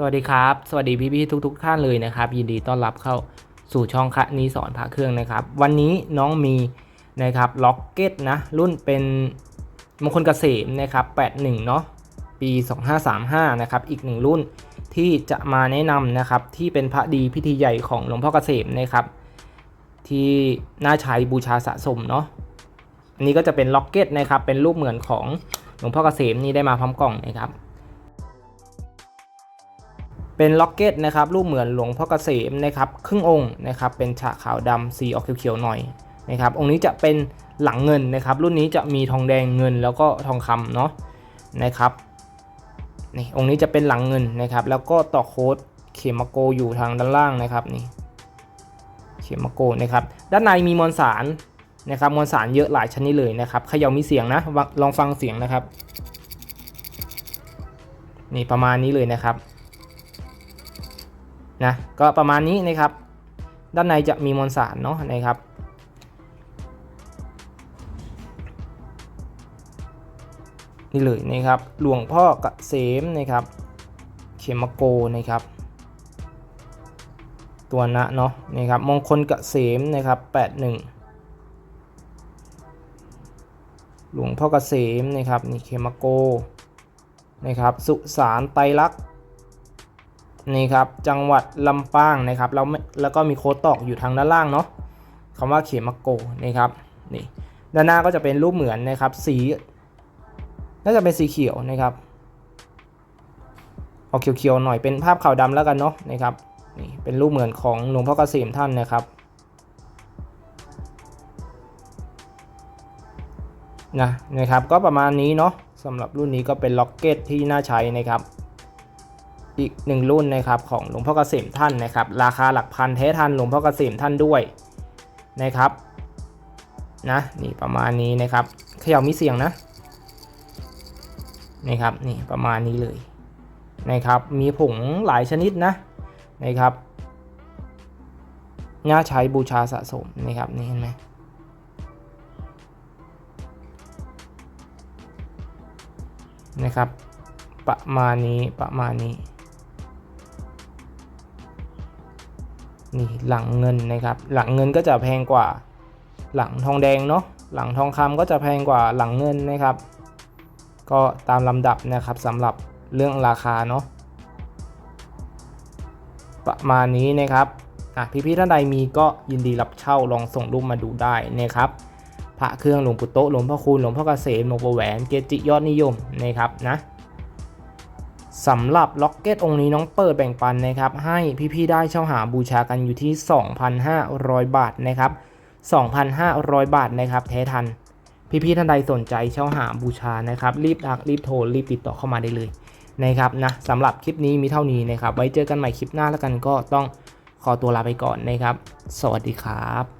สวัสดีครับ สวัสดีพี่ๆทุก ๆ ท่านเลยนะครับ ยินดีต้อนรับเข้าสู่ช่องคะนี้สอนพระเครื่องนะครับ วันนี้น้องมีนะครับล็อกเก็ตนะรุ่นเป็นมงคลเกษมนะครับ 81 เนาะปี 2535 นะครับ อีกหนึ่งรุ่นที่จะมาแนะนำนะครับ ที่เป็นพระดีพิธีใหญ่ของหลวงพ่อเกษมนะครับ ที่น่าใช้บูชาสะสมเนาะอันนี้ก็จะเป็นล็อกเก็ตนะครับเป็นรูปเหมือนของหลวงพ่อเกษมนี่ได้มาพร้อมกล่องนะครับ เป็นล็อกเก็ตนะครับรูปเหมือนหลวงพ่อเกษมนะครับครึ่งองค์นะครับเป็นฉากขาวดำสีออกเขียวๆหน่อยนะครับองค์นี้จะเป็นหลังเงินนะครับ รุ่นนี้จะมีทองแดงเงินแล้วก็ทองคำเนาะนะครับนี่องค์นี้จะเป็นหลังเงินนะครับ แล้วก็ต่อโค้ดเขมโกอยู่ทางด้านล่างนะครับนี่เขมโกนะครับ ด้านในมีมวลสารนะครับมวลสารเยอะหลายชนิดเลยนะครับเขย่ามีเสียงนะลองฟังเสียงนะครับ นี่ประมาณนี้เลยนะครับ นะก็ประมาณนี้นะครับ ด้านในจะมีมวลสารเนาะนะครับนี่เลยนะครับหลวงพ่อเกษมนะครับ เขมโกนะครับ ตัวนะเนาะนะครับมงคลเกษมนะครับ81 หลวงพ่อเกษมนะครับนี่เขมโกนะครับสุสานไตรลักษณ์ นี่ครับจังหวัดลำปางนะครับแล้วแล้วก็มีโค้ดตอกอยู่ทางด้านล่างเนาะคำว่าเขมโกนะครับนี่ด้านหน้าก็จะเป็นรูปเหมือนนะครับสีน่าจะเป็นสีเขียวนะครับออกเขียวๆหน่อยเป็นภาพขาวดำแล้วกันเนาะนะครับนี่เป็นรูปเหมือนของหลวงพ่อเกษมท่านนะครับนะนะครับก็ประมาณนี้เนาะสำหรับรุ่นนี้ก็เป็นล็อกเก็ตที่น่าใช้นะครับ อีกหนึ่งรุ่นนะครับของหลวงพ่อเกษมท่านนะครับ ราคาหลักพันแท้ทันหลวงพ่อเกษมท่านด้วยนะครับนะนี่ประมาณนี้นะครับเขย่ามีเสียงนะนะครับนี่ประมาณนี้เลยนะครับมีผงหลายชนิดนะนะครับน่าใช้บูชาสะสมนะครับนี่เห็นไหมนะครับ ประมาณนี้ประมาณนี้ นี่หลังเงินนะครับ หลังเงินก็จะแพงกว่า หลังทองแดงเนาะหลังทองคำก็จะแพงกว่าหลังเงินนะครับ ก็ตามลำดับนะครับสำหรับเรื่องราคาเนาะประมาณนี้นะครับอะพี่ๆท่านใดมีก็ยินดีรับเช่าลองส่งรูปมาดูได้นะครับพระเครื่องหลวงปู่โตหลวงพ่อคูณหลวงพ่อเกษมหลวงปู่แหวนเกจิยอดนิยมนะครับนะ สำหรับล็อกเก็ตองค์นี้น้องเปิดแบ่งปันนะครับ ให้พี่ๆได้เช่าหาบูชากันอยู่ที่ 2,500 บาทนะครับ 2,500 บาทนะครับแท้ทัน พี่ๆท่านใดสนใจเช่าหาบูชานะครับ รีบทักรีบโทรรีบติดต่อเข้ามาได้เลยนะครับนะสำหรับคลิปนี้มีเท่านี้นะครับ ไว้เจอกันใหม่คลิปหน้าแล้วกันก็ต้องขอตัวลาไปก่อนนะครับ สวัสดีครับ